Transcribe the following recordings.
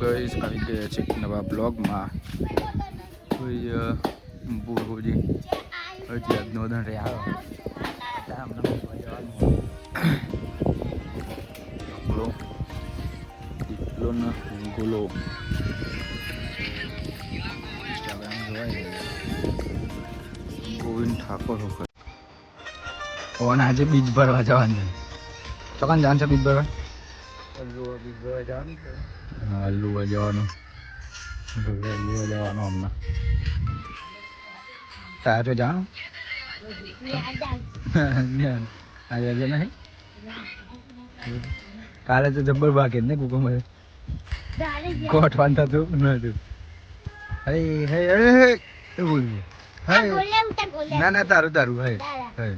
ગઈશ આવી ગયા છે નવા બ્લોગમાં. કોઈ બુહોજી હજી આજનો દન રહ્યા ગોલો. ગોલો ગોવિંદ ઠાકોર ઓન આજે બીજ ભરવા જવાનું છે. ચોકાન જવાનું છે બીજ ભરવા? બીજ ભરવા જવાનું લુવા જવાનું હમણાં તારે જવાનું આજે આજે નહીં કાલે તો જબ્બર બાકી ને કુકુંબર ગોઠવાન થતું નતું હે હે હે હે ના ના તારું તારું હે હે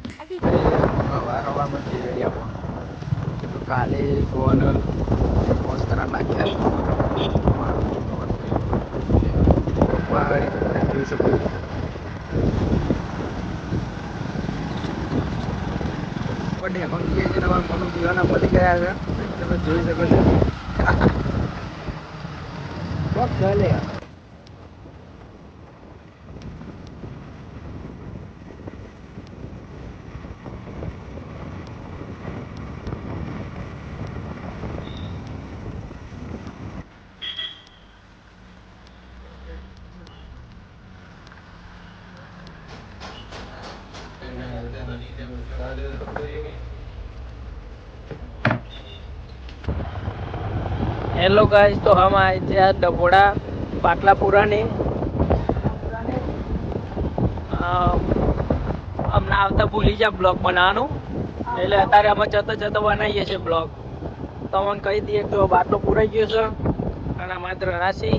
કાલે જઈ નમસ્કાર બાકી આવી જોઈ શકો બર્થડે ફંકી છે તમારા મમ્મી દીવાના ગયા હતા તમે જોઈ શકો છો ભલે हेलो गाइस तो हम आए थे आज डबोड़ा पाटला पुराने હમણાં આવતા ભૂલી જા બ્લોગ બનાવવાનું એટલે અત્યારે અમે જતા જતા બનાવીએ છીએ બ્લોગ તમને કહી દઈએ તો બાટલો પૂરાઈ ગયો છે અને માત્ર રાશિ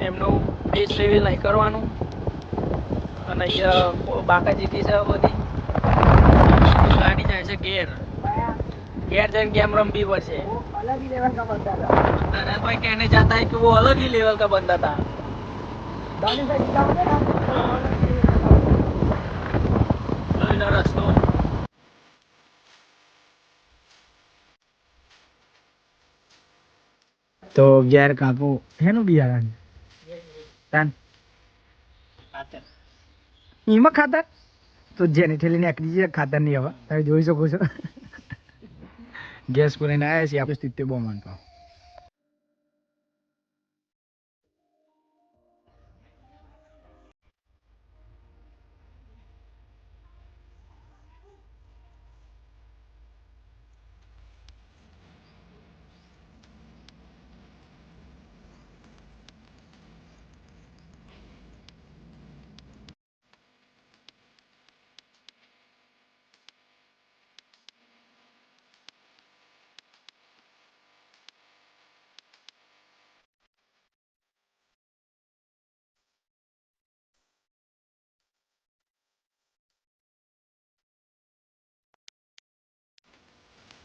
એમનું ફેસ રિવીલ નહીં કરવાનું અને અહીંયા બાકાજીથી છે બધી ગાડી જાય છે ઘેર ઘેર જઈને ગેમ રમવી પડશે भाई कहने जाता है कि वो अलग ही लेवल का बंदा था જોઈને રસ્તો તો ગેર કાપો હેનું બિયારણ તાન એમાં ખાતર તો જેની ઠેલીને એકડી છે ખાતર નહીં હવે. તમે જોઈ શકો છો. ગેસ પૂરીને આવ્યા છીએ આપણે સ્થિતિ બહુ માનતો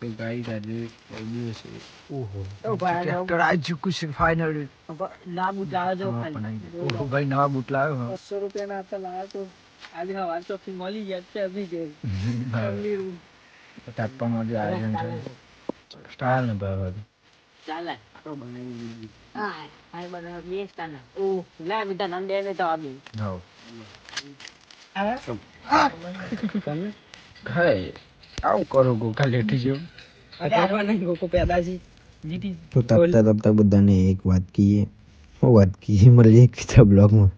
તો ગાઈસ આજે આવી છે ઓહો ટ્રેક્ટર આ ચૂક્યું છે ફાઇનલ ના બુટા જો ઓહો ભાઈ નવા બૂટ લાવ્યો. બસો રૂપિયા ના હતા લાવ્યા તો આજે હવાર ચોથી મળી ગયા છે અભી જે તાપવામાં જે આયોજન છે સ્ટાઇલ ને ભાવ ચાલે તો બનાવી હા બે ઓ તો આવી હે આવું કરો ગોકા લેટી જેવું અતારવા નહીં ગોકો પેદાશી તો તબતા તબતા બધાને એક વાત કહીએ. હું વાત કહીએ, મળીએ બ્લોગમાં.